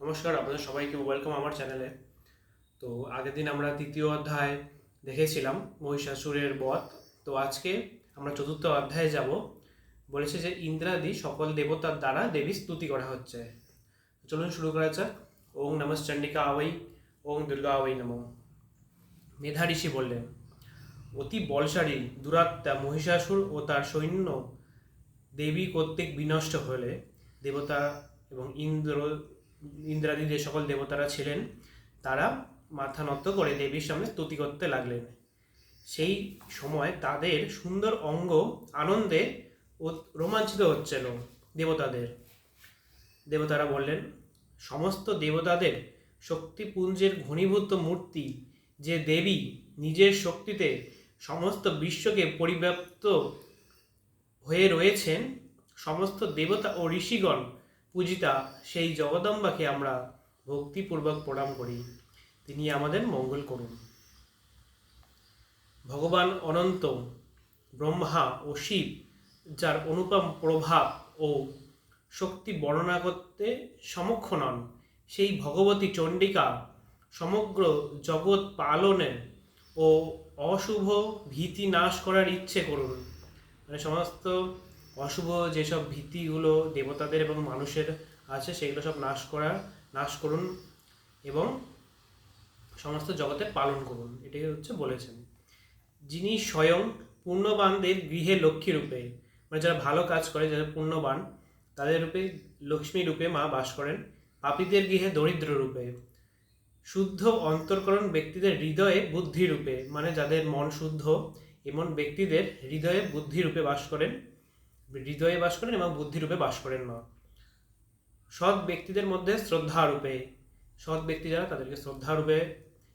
নমস্কার, আপনাদের সবাইকে ওয়েলকাম আমার চ্যানেলে তো আগের দিন আমরা তৃতীয় অধ্যায় দেখেছিলাম, মহিষাসুরের বধ। তো আজকে আমরা চতুর্থ অধ্যায়ে যাব। বলেছে যে ইন্দ্রাদি সকল দেবতার দ্বারা দেবী স্তুতি করা হচ্ছে। চলুন শুরু করা যাক। ওং নমঃ চণ্ডিকা আওয়াই ওং দুর্গা আওয়াই নম। মেধা ঋষি বললেন, অতি বলশালী, দুরাত্মা মহিষাসুর ও তার সৈন্য দেবী কর্তৃক বিনষ্ট হলে দেবতা এবং ইন্দ্র ইন্দ্রাদি যে সকল দেবতারা ছিলেন, তারা মাথা নত করে দেবীর সামনে স্তুতি করতে লাগলেন। সেই সময় তাদের সুন্দর অঙ্গ আনন্দে রোমাঞ্চিত হচ্ছিল দেবতাদের। দেবতারা বললেন, সমস্ত দেবতাদের শক্তিপুঞ্জের ঘনীভূত মূর্তি যে দেবী নিজের শক্তিতে সমস্ত বিশ্বকে পরিব্যাপ্ত হয়ে রয়েছেন, সমস্ত দেবতা ও ঋষিগণ পূজিতা, সেই জগদম্বাকে আমরা ভক্তিপূর্বক প্রণাম করি। তিনি আমাদের মঙ্গল করুন। ভগবান অনন্ত, ব্রহ্মা ও শিব, যার অনুপম প্রভাব ও শক্তি বর্ণনা করতে সমক্ষ নন, সেই ভগবতী চণ্ডিকা সমগ্র জগৎ পালনে ও অশুভ ভীতি নাশ করার ইচ্ছে করুন। মানে সমস্ত অশুভ যেসব ভীতিগুলো দেবতাদের এবং মানুষের আছে, সেগুলো সব নাশ করার, নাশ করুন এবং সমস্ত জগতে পালন করুন। এটাই হচ্ছে বলেছেন। যিনি স্বয়ং পূর্ণবানদের গৃহে লক্ষ্মী রূপে মানে যারা ভালো কাজ করে, যারা পূর্ণবান তাদের রূপে লক্ষ্মী রূপে মা বাস করেন, পাপীদের গৃহে দরিদ্র রূপে, শুদ্ধ অন্তর্করণ ব্যক্তিদের হৃদয়ে বুদ্ধি রূপে মানে যাদের মন শুদ্ধ, এমন ব্যক্তিদের হৃদয়ে বুদ্ধি রূপে বাস করেন। হৃদয়ে বাস করেন এবং বুদ্ধি রূপে বাস করেন মা সৎ ব্যক্তিদের মধ্যে শ্রদ্ধা রূপে সৎ ব্যক্তি যারা তাদেরকে শ্রদ্ধা রূপে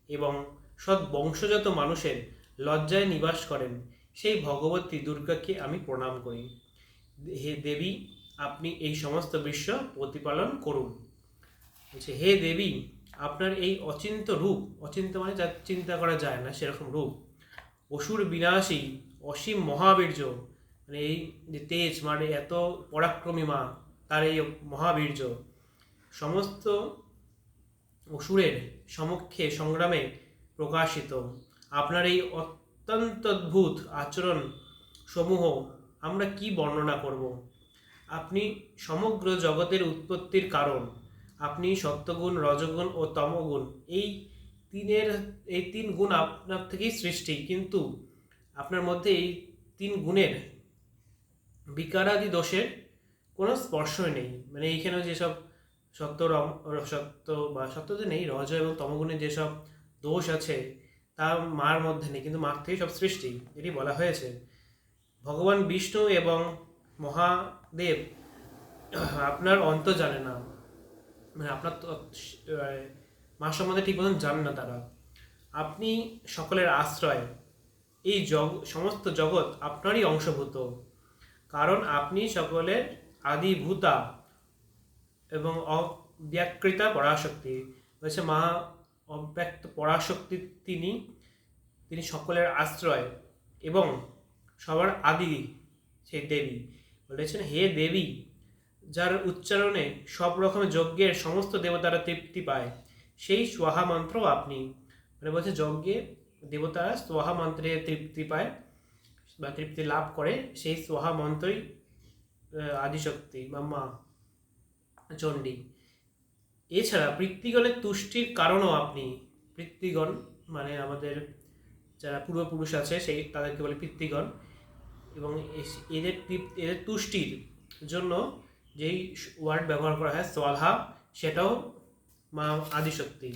এবং সৎ বংশজাত মানুষের লজ্জায় নিবাস করেন, সেই ভগবতী দুর্গাকে আমি প্রণাম করি। হে দেবী, আপনি এই সমস্ত বিশ্ব প্রতিপালন করুন। বলছে, হে দেবী, আপনার এই অচিন্ত রূপ, অচিন্ত মানে যা চিন্তা করা যায় না, সেরকম রূপ, অসুর বিনাশী, অসীম মহাবীর্য মানে এই যে তেজ মানে এত পরাক্রমী মা, তার এই মহাবীর্য, সমস্ত অসুরের সমক্ষে, সংগ্রামে প্রকাশিত। আপনার এই অত্যন্ত অদ্ভুত আচরণ সমূহ আমরা কি বর্ণনা করব? আপনি সমগ্র জগতের উৎপত্তির কারণ, আপনি সত্যগুণ, রজগুণ ও তমগুণ, এই তিনের, এই তিন গুণ আপনার থেকেই সৃষ্টি, কিন্তু আপনার মধ্যে এই তিন গুণের বিকারাদি দোষের কোনো স্পর্শই নেই। মানে এইখানে যেসব সত্য রম, সত্য বা সত্য তো নেই, রজ এবং তমগুণের যেসব দোষ আছে, তা মার মধ্যে নেই, কিন্তু মার থেকেই সব সৃষ্টি, এটি বলা হয়েছে। ভগবান বিষ্ণু এবং মহাদেব আপনার অন্ত জানে না। মানে আপনার তো মা সম্বন্ধে ঠিক মতন জান না তারা। আপনি সকলের আশ্রয়। এই জগ, সমস্ত জগৎ আপনারই অংশভূত। কারণ আপনি সকলের আদিভূতা এবং অব্যাকৃতা পরাশক্তি বলছে মা অব্যক্ত পরাশক্তি তিনি তিনি সকলের আশ্রয় এবং সবার আদি সেই দেবী। বলেছেন, হে দেবী, যার উচ্চারণে সব রকমের যজ্ঞের সমস্ত দেবতারা তৃপ্তি পায়, সেই সোহা মন্ত্র আপনি। মানে বলছে, যজ্ঞে দেবতারা সোহা মন্ত্রে তৃপ্তি পায় বা তৃপ্তি লাভ করে সেই সোহা মন্ত্রই আদিশক্তি বা মা চণ্ডী। এছাড়া পৃত্তিগণের তুষ্টির কারণও আপনি পৃত্তিগণ মানে আমাদের যারা পূর্বপুরুষ আছে সেই তাদেরকে বলে পিতৃগণ এবং এদের এদের তুষ্টির জন্য যেই ওয়ার্ড ব্যবহার করা হয় স্বধা সেটাও মা আদিশক্তি।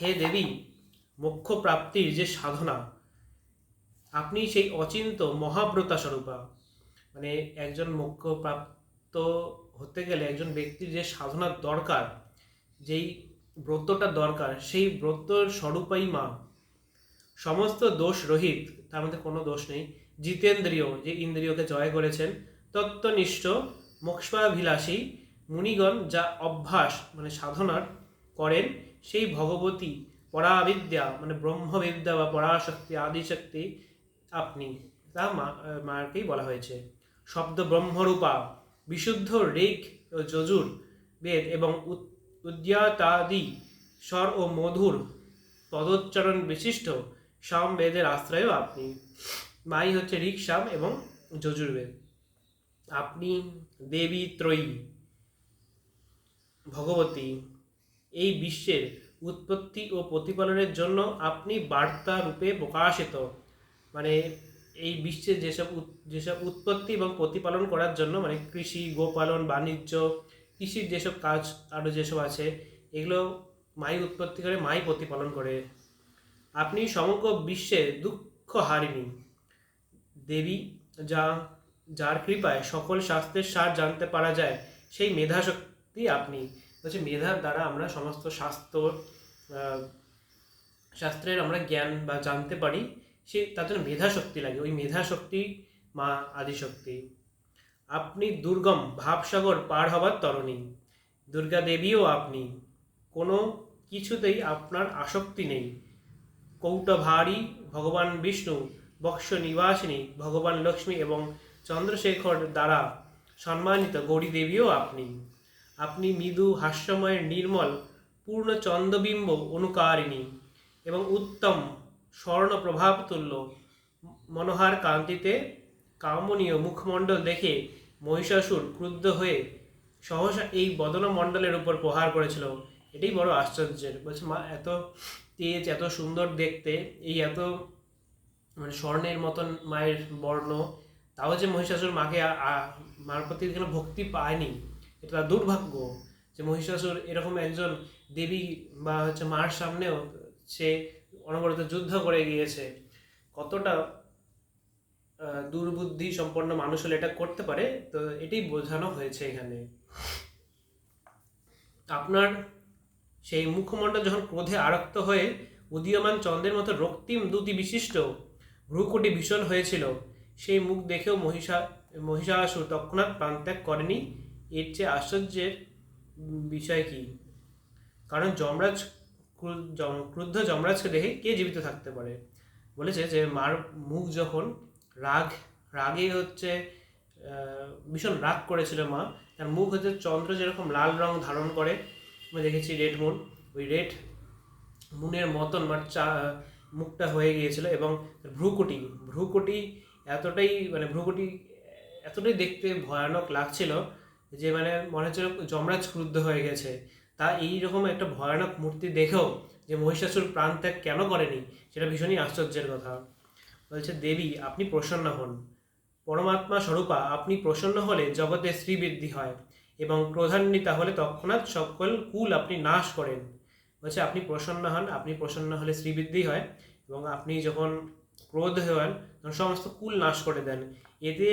হে দেবী, মোক্ষ প্রাপ্তির যে সাধনা আপনি সেই অচিন্ত মহাব্রতা স্বরূপা মানে একজন মোক্ষ প্রাপ্ত হতে গেলে একজন ব্যক্তির যে সাধনার দরকার, যেই ব্রতটা দরকার, সেই ব্রতর স্বরূপাই মা। সমস্ত দোষ রহিত, তার মধ্যে কোনো দোষ নেই। জিতেন্দ্রিয়, যে ইন্দ্রিয়কে জয় করেছেন, তত্ত্বনিষ্ঠ, মোক্ষাভিলাষী মুনিগণ যা অভ্যাস মানে সাধনার করেন, সেই ভগবতী পরাবিদ্যা মানে ব্রহ্মবিদ্যা বা পরাশক্তি, আদিশক্তি আপনি তা মা মাকেই বলা হয়েছে। শব্দ ব্রহ্মরূপা বিশুদ্ধ ঋক ও যজুর, বেদ এবং উদ- উদ্যাতাদি, স্বর ও মধুর পদোচ্চারণ বিশিষ্ট সাম বেদের আশ্রয়ও আপনি। মাই হচ্ছে ঋক, সাম এবং যজুর্বেদ আপনি দেবী ত্রয়ী, ভগবতী, এই বিশ্বের উৎপত্তি ও প্রতিপালনের জন্য আপনি বার্তা রূপে প্রকাশিত। মানে এই বিশ্বের যেসব যেসব উৎপত্তি এবং প্রতিপালন করার জন্য মানে কৃষি, গোপালন, বাণিজ্য, কৃষির যেসব কাজ আরও যেসব আছে, এগুলো মাই উৎপত্তি করে, মাই প্রতিপালন করে। আপনি সমগ্র বিশ্বে দুঃখ হারিনি। দেবী যা, যার কৃপায় সকল শাস্ত্রের সার জানতে পারা যায়, সেই মেধাশক্তি আপনি। বলছে, মেধার দ্বারা আমরা সমস্ত শাস্ত্র শাস্ত্রের আমরা জ্ঞান বা জানতে পারি সে তার জন্য মেধাশক্তি লাগে। ওই মেধাশক্তি, মা আদিশক্তি। আপনি দুর্গম ভাবসাগর পার হবার তরণী। দুর্গা দেবীও আপনি। কোনো কিছুতেই আপনার আসক্তি নেই। কৌটভারী ভগবান বিষ্ণু, বক্ষ নিবাসিনী, ভগবান লক্ষ্মী এবং চন্দ্রশেখর দ্বারা সম্মানিত গৌরী দেবীও আপনি। আপনি মৃদু হাস্যময়, নির্মল, পূর্ণ চন্দ্রবিম্ব অনুকারিণী এবং উত্তম স্বর্ণ প্রভাব তুল্য। মনোহার কান্তিতে কামনীয় মুখমণ্ডল দেখে মহিষাসুর ক্রুদ্ধ হয়ে সহসা এই বদনমণ্ডলের উপর প্রহার করেছিল। এটাই বড় আশ্চর্যের। বলছে, মা, এত তেজ, এত সুন্দর দেখতে, এই এত মানে স্বর্ণের মতন মায়ের বর্ণ, তাও যে মহিষাসুর মাকে মার প্রতি কোনো ভক্তি পায়নি, এটা তার দুর্ভাগ্য যে মহিষাসুর এরকম একজন দেবী বা হচ্ছে মার সামনেও সে অনবরত যুদ্ধ করে গিয়েছে। কতটা দুর্বুদ্ধি সম্পন্ন মানুষ হলে এটা করতে পারে, তো এটাই বোঝানো হয়েছে এখানে। আপনার সেই মুখমণ্ডল যখন ক্রোধে আরক্ত হয়ে উদীয়মান চন্দ্রের মতো রক্তিম দুটি বিশিষ্ট ভ্রুকুটি ভীষণ হয়েছিল, সেই মুখ দেখেও মহিষা, মহিষাসুর তৎক্ষণাৎ প্রাণত্যাগ করেনি। এর চেয়ে আশ্চর্যের বিষয় কি? কারণ যমরাজ ক্রুদ্ধ যমরাজকে দেখে কে জীবিত থাকতে পারে? বলেছে যে মার মুখ যখন রাগ, রাগে হচ্ছে ভীষণ রাগ করেছিল মা, তার মুখ হচ্ছে চন্দ্র যেরকম লাল রং ধারণ করে। আমি দেখেছি রেড মুন। ওই রেড মুনের মতন মার চা, মুখটা হয়ে গিয়েছিল এবং ভ্রুকুটি ভ্রুকুটি এতটাই মানে ভ্রুকুটি এতটাই দেখতে ভয়ানক লাগছিল যে মানে মনে হচ্ছিল যমরাজ ক্রুদ্ধ হয়ে গেছে। তা এইরকম একটা ভয়ানক মূর্তি দেখেও যে মহিষাসুর প্রাণ ত্যাগ কেন করেনি, সেটা ভীষণই আশ্চর্যের কথা। বলছে, দেবী, আপনি প্রসন্ন হন। পরমাত্মা স্বরূপা, আপনি প্রসন্ন হলে জগতে শ্রীবৃদ্ধি হয় এবং প্রধান্বিতা হলে তৎক্ষণাৎ সকল কুল আপনি নাশ করেন। বলছে, আপনি প্রসন্ন হন, আপনি প্রসন্ন হলে শ্রীবৃদ্ধি হয় এবং আপনি যখন ক্রোধ হন তখন সমস্ত কুল নাশ করে দেন। এতে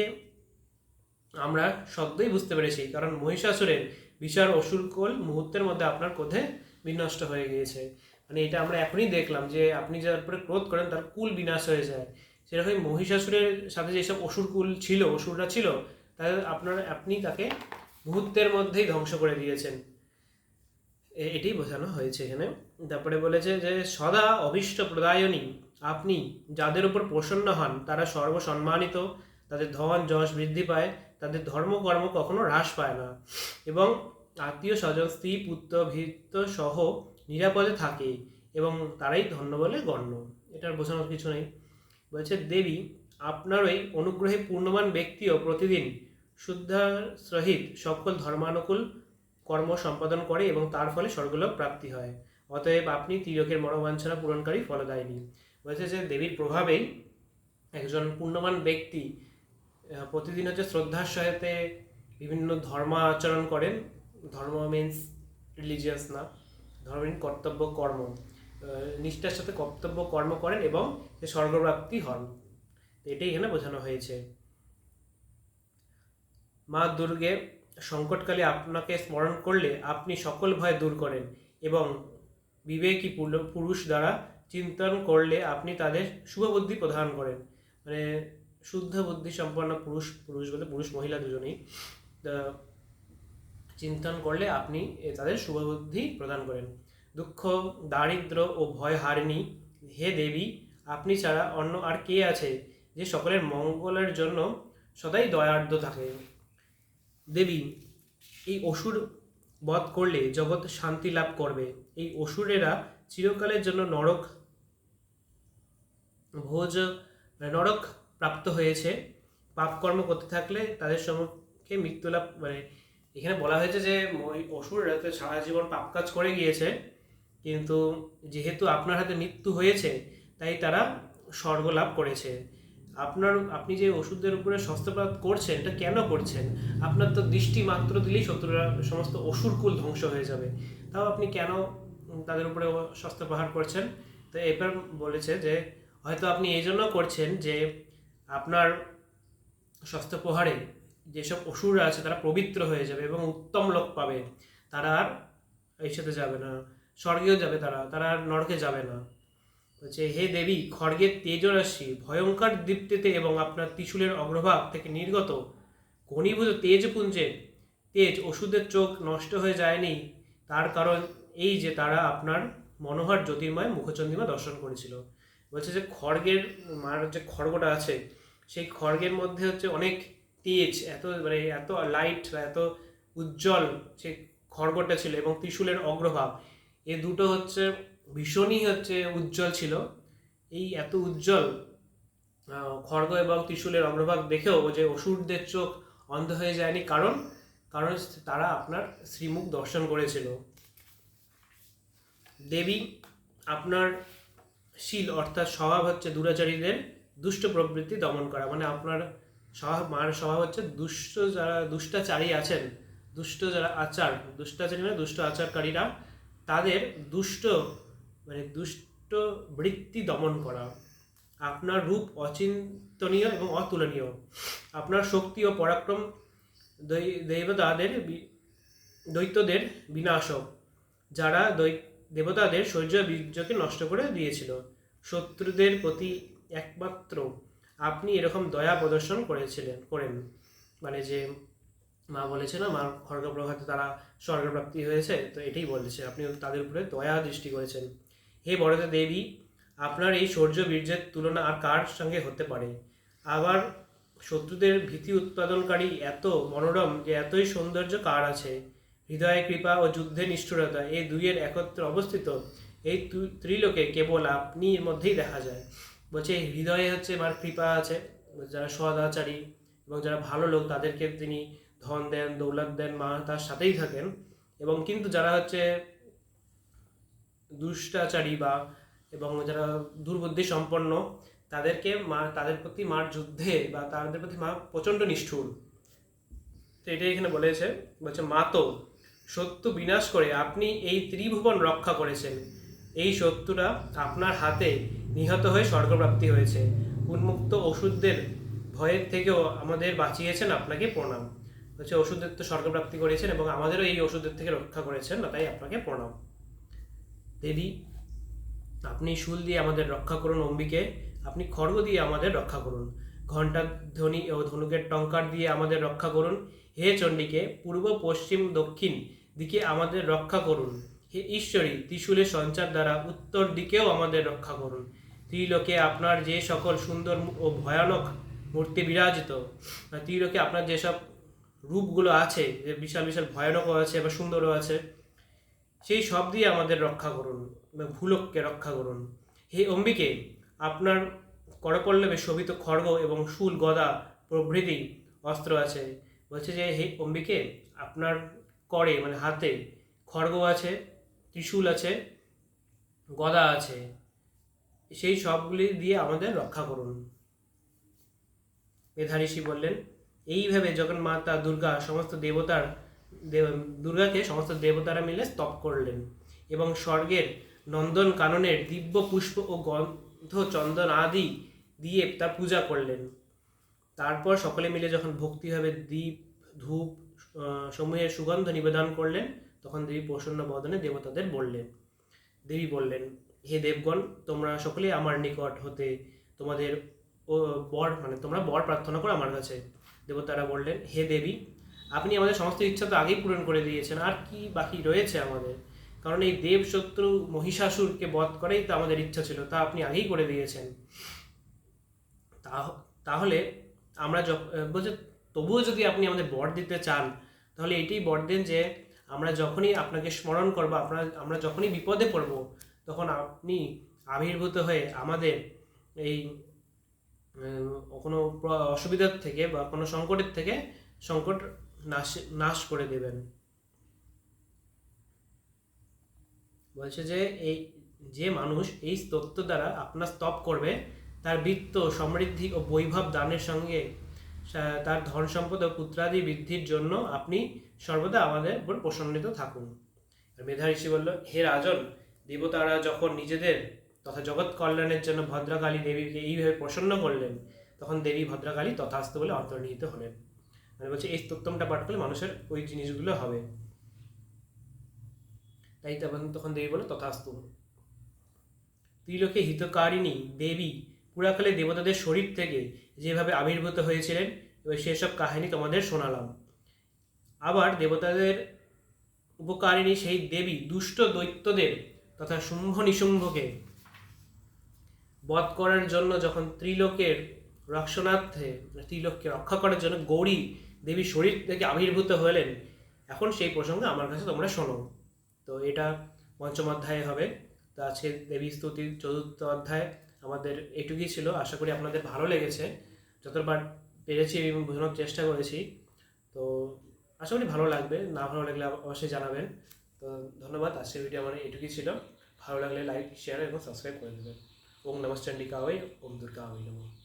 আমরা সদ্যই বুঝতে পেরেছি, কারণ মহিষাসুরের বিশাল অসুরকোল মুহূর্তের মধ্যে আপনার ক্রোধে বিনষ্ট হয়ে গিয়েছে। মানে এটা আমরা এখনই দেখলাম যে আপনি যার উপরে ক্রোধ করেন তার কুল বিনাশ হয়ে যায়। সেরকম মহিষাসুরের সাথে যেসব অসুরকুল ছিল, অসুররা ছিল, তাদের আপনার, আপনি তাকে মুহূর্তের মধ্যেই ধ্বংস করে দিয়েছেন। এ- এটাই বোঝানো হয়েছে এখানে। তারপরে বলেছে যে, সদা অভীষ্ট প্রদায়নী আপনি যাদের উপর প্রসন্ন হন, তারা সর্বসম্মানিত, তাদের ধন, যশ বৃদ্ধি পায়, তাদের ধর্মকর্ম কখনো হ্রাস পায় না। এবং আত্মীয় স্বজন, স্ত্রী, পুত্র, ভৃত্য সহ নিরাপদে থাকে এবং তারাই ধন্য বলে গণ্য। এটার বোঝানোর কিছু নেই। বলছে, দেবী, আপনার ওই অনুগ্রহে পূর্ণবান ব্যক্তিও প্রতিদিন শুদ্ধার সহিত সকল ধর্মানুকূল কর্ম সম্পাদন করে এবং তার ফলে স্বর্গলোক প্রাপ্তি হয়। অতএব আপনি তিরকের মনোবাঞ্ছনা পূরণকারী ফলদায়িনী। বলছে যে, দেবীর প্রভাবেই একজন পুণ্যবান ব্যক্তি প্রতিদিন হচ্ছে শ্রদ্ধার সহিতে বিভিন্ন ধর্ম আচরণ করেন ধর্ম মিন্স রিলিজিয়াস না। ধর্ম means কর্তব্য, কর্ম। নিষ্ঠার সাথে কর্তব্য, কর্ম করেন এবং স্বর্গপ্রাপ্তি হন। এটাই এখানে বোঝানো হয়েছে। মা দুর্গে সংকটকালে আপনাকে স্মরণ করলে আপনি সকল ভয় দূর করেন এবং বিবেকী পুরুষ দ্বারা চিন্তন করলে আপনি তাদের শুভ বুদ্ধি প্রদান করেন। মানে শুদ্ধ বুদ্ধি সম্পন্ন পুরুষ পুরুষ বলতে পুরুষ, মহিলা দুজনেই। চিন্তন করলে আপনি তাদের শুভ বুদ্ধি প্রদান করেন। দুঃখ, দারিদ্র ও ভয় হারিনি হে দেবী, আপনি ছাড়া অন্য আর কে আছে যে সকলের মঙ্গলের জন্য সদাই দয়ার্দ্র থাকে? দেবী, এই অসুর বধ করলে জগৎ শান্তি লাভ করবে। এই অসুরেরা চিরকালের জন্য নরক, ভোজ, নরক প্রাপ্ত হয়েছে। পাপকর্ম করতে থাকলে তাদের সম্মুখে মৃত্যু লাভ মানে এখানে বলা হয়েছে যে ওই অসুররা সারা জীবন পাপ কাজ করে গিয়েছে, কিন্তু যেহেতু আপনার হাতে মৃত্যু হয়েছে, তাই তারা স্বর্গ লাভ করেছে। আপনার, আপনি যে ওষুধের উপরে হস্তপাত করছেন, এটা কেন করছেন? আপনার তো দৃষ্টি মাত্র দিলেই শত্রুরা সমস্ত অসুরকুল ধ্বংস হয়ে যাবে। তাও আপনি কেন তাদের উপরে শস্ত্র প্রহার করছেন? তো এবার বলেছে যে, হয়তো আপনি এই জন্য করছেন যে, আপনার শস্ত্র প্রহারে যেসব অসুররা আছে তারা পবিত্র হয়ে যাবে এবং উত্তম লোক পাবে। তারা আর সাথে যাবে না, স্বর্গেও যাবে তারা তারা আর নরকে যাবে না। বলছে, হে দেবী, খড়গের তেজরাশি ভয়ঙ্কর দীপ্তিতে এবং আপনার ত্রিশুলের অগ্রভাগ থেকে নির্গত ঘনীভূত তেজপুঞ্জে। তেজ ওষুধের চোখ নষ্ট হয়ে যায়নি। তার কারণ এই যে তারা আপনার মনোহর জ্যোতির্ময় মুখচন্দ্রিমা দর্শন করেছিল। বলছে যে, খড়গের, মার যে খড়গটা আছে, সেই খড়গের মধ্যে হচ্ছে অনেক তেজ, এত মানে এত লাইট বা এত উজ্জ্বল সে খড়গটা ছিল এবং ত্রিশূলের অগ্রভাব এ দুটো হচ্ছে ভীষণই হচ্ছে উজ্জ্বল ছিল। এই এত উজ্জ্বল খড়গ এবং ত্রিশূলের অগ্রভাগ দেখেও যে অসুরদের চোখ অন্ধ হয়ে যায়নি। কারণ কারণ তারা আপনার শ্রীমুখ দর্শন করেছিল। দেবী আপনার শীল অর্থাৎ স্বভাব হচ্ছে দুরাচারীদের দুষ্ট প্রবৃত্তি দমন করা মানে আপনার স্বভাব মার স্বভাব হচ্ছে দুষ্ট যারা, দুষ্টাচারী আছেন, দুষ্ট যারা আচার, দুষ্টাচারী মানে দুষ্ট আচারকারীরা, তাদের দুষ্ট মানে দুষ্ট বৃত্তি দমন করা, আপনার রূপ অচিন্তনীয় এবং অতুলনীয়, আপনার শক্তি ও পরাক্রম দেবতাদের দৈত্যদের বিনাশক, যারা দেবতাদের শৌর্য বীর্যকে নষ্ট করে দিয়েছিল, শত্রুদের প্রতি একমাত্র আপনি এরকম দয়া প্রদর্শন করেছিলেন, করেন। মানে যে মা বলেছে না মার খড়গপ্রভাতে তারা স্বর্গপ্রাপ্তি হয়েছে, তো এটাই বলেছে। আপনি তাদের উপরে দয়া দৃষ্টি করেছেন। হে বড়দা দেবী, আপনার এই শৌর্য বীর্যের তুলনা আর কার সঙ্গে হতে পারে? আবার শত্রুদের ভীতি উৎপাদনকারী এত মনোরম যে এতই সৌন্দর্য কার আছে? হৃদয় কৃপা ও যুদ্ধে নিষ্ঠুরতা এই দুইয়ের একত্রে অবস্থিত। এই ত্রিলোকে কেবল আপনির মধ্যেই দেখা যায়। বলছে হৃদয়ে হচ্ছে আমার কৃপা আছে। যারা সদাচারী এবং যারা ভালো লোক, তাদেরকে তিনি ধন দেন, দৌলত দেন, মা তার সাথেই থাকেন। এবং কিন্তু যারা হচ্ছে দুষ্টাচারী বা এবং যারা দুর্বুদ্ধি সম্পন্ন, তাদেরকে মা, তাদের প্রতি মার যুদ্ধে বা তাদের প্রতি মা প্রচণ্ড নিষ্ঠুর। তো এটাই এখানে বলেছে, বলছে, মা তো সত্য বিনাশ করে আপনি এই ত্রিভুবন রক্ষা করেছেন। এই শত্রুরা আপনার হাতে নিহত হয়ে স্বর্গপ্রাপ্তি হয়েছে। উন্মুক্ত ওষুধদের ভয়ের থেকেও আমাদের বাঁচিয়েছেন আপনাকে প্রণাম। হচ্ছে ওষুধের তো স্বর্গপ্রাপ্তি করেছেন এবং আমাদেরও এই ওষুধের থেকে রক্ষা করেছেন তাই আপনাকে প্রণাম। দেবী, আপনি শুল দিয়ে আমাদের রক্ষা করুন অম্বিকে, আপনি খড়গ দিয়ে আমাদের রক্ষা করুন। ঘণ্টার ধ্বনি ও ধনুকের টঙ্কার দিয়ে আমাদের রক্ষা করুন। হে চণ্ডীকে, পূর্ব, পশ্চিম, দক্ষিণ দিকে আমাদের রক্ষা করুন। হে ঈশ্বরী, ত্রিশূলের সঞ্চার দ্বারা উত্তর দিকেও আমাদের রক্ষা করুন। ত্রিলোকে আপনার যে সকল সুন্দর ও ভয়ানক মূর্তি বিরাজিত বা ত্রিলোকে আপনার যেসব রূপগুলো আছে, যে বিশাল বিশাল ভয়ানকও আছে বা সুন্দরও আছে, সেই সব দিয়ে আমাদের রক্ষা করুন ভুলককে রক্ষা করুন। হে অম্বিকে, আপনার করপল্লবে শোভিত খড়গ এবং শুল গদা প্রভৃতি অস্ত্র আছে। বলছে যে, হে অম্বিকে, আপনার করে মানে হাতে খড়গ আছে ত্রিশূল আছে, গদা আছে, সেই সবগুলি দিয়ে আমাদের রক্ষা করুন। মেধাঋষি বললেন, এইভাবে যখন মাতা, দুর্গা, সমস্ত দেবতার, দেব- দুর্গাকে সমস্ত দেবতারা মিলে স্তব করলেন এবং স্বর্গের নন্দন কাননের দিব্য পুষ্প ও গন্ধ চন্দন আদি দিয়ে তার পূজা করলেন। তারপর সকলে মিলে যখন ভক্তিভাবে দীপ ধূপ সমূহের সুগন্ধ নিবেদন করলেন তখন দেবী প্রসন্ন বদনে দেবতাদের বললেন, দেবী বললেন, হে দেবগণ, তোমরা সকলেই আমার নিকট হতে তোমাদের, ও, বর মানে তোমরা বর প্রার্থনা করো আমার কাছে। দেবতারা বললেন, হে দেবী, আপনি আমাদের সমস্ত ইচ্ছা তো আগেই পূরণ করে দিয়েছেন, আর কি বাকি রয়েছে আমাদের? কারণ এই দেব শত্রু মহিষাসুরকে বধ করেই তো আমাদের ইচ্ছা ছিল, তা আপনি আগেই করে দিয়েছেন। তাহ- তাহলে আমরা বলছে, তবুও যদি আপনি আমাদের বর দিতে চান, তাহলে এটাই বর দেন যে আমরা যখনই আপনাকে স্মরণ করব, আপনার, আমরা যখনই বিপদে পড়ব, তখন আপনি আবির্ভূত হয়ে আমাদের এই কোনো অসুবিধার থেকে বা কোনো সংকটের থেকে সংকট নাশ নাশ করে দেবেন। বলছে যে, এই, যে মানুষ এই স্তোত্র দ্বারা আপনার স্তব করবে, তার বৃত্ত সমৃদ্ধি ও বৈভব দানের সঙ্গে তার ধন সম্পদ ও পুত্রাদি বৃদ্ধির জন্য আপনি সর্বদা আমাদের উপর প্রসন্নিত থাকুন। মেধা ঋষি বলল, হে রাজন, দেবতারা যখন নিজেদের তথা জগৎ কল্যাণের জন্য ভদ্রকালী দেবীকে এইভাবে প্রসন্ন করলেন, তখন দেবী ভদ্রকালী তথাস্ত বলে অন্তর্নিহিত হলেন। মানে বলছে, এই স্তোত্রমটা পাঠ করলে মানুষের ওই জিনিসগুলো হবে। তাই তখন তখন দেবী বলে। তথাস্তু ত্রিলোকে হিতকারিণী দেবী পুরাকালে দেবতাদের শরীর থেকে যেভাবে আবির্ভূত হয়েছিলেন সেসব কাহিনী তোমাদের শোনালাম। আবার দেবতাদের উপকারিণী সেই দেবী দুষ্ট দৈত্যদের তথা শুম্ভ নিশুম্ভকে বধ করার জন্য যখন ত্রিলোকের রক্ষণার্থে ত্রিলোককে রক্ষা করার জন্য গৌরী দেবী শরীর থেকে আবির্ভূত হলেন, এখন সেই প্রসঙ্গে আমার কাছে তোমরা শোনো। তো এটা পঞ্চম অধ্যায়ে হবে। তো আজকে দেবী স্তুতির চতুর্থ অধ্যায়। আমাদের এটুকুই ছিল। আশা করি আপনাদের ভালো লেগেছে। যতবার পেরেছি এবং বোঝানোর চেষ্টা করেছি। তো আশা করি ভালো লাগবে, না ভালো লাগলে অবশ্যই জানাবেন। তো ধন্যবাদ, আজকের ভিডিও আমার এটুকুই ছিল। ভালো লাগলে লাইক শেয়ার এবং সাবস্ক্রাইব করে দেবেন। ওম নমস্চন্ডিকা ওই ওম দুর্গা ওই নমঃ।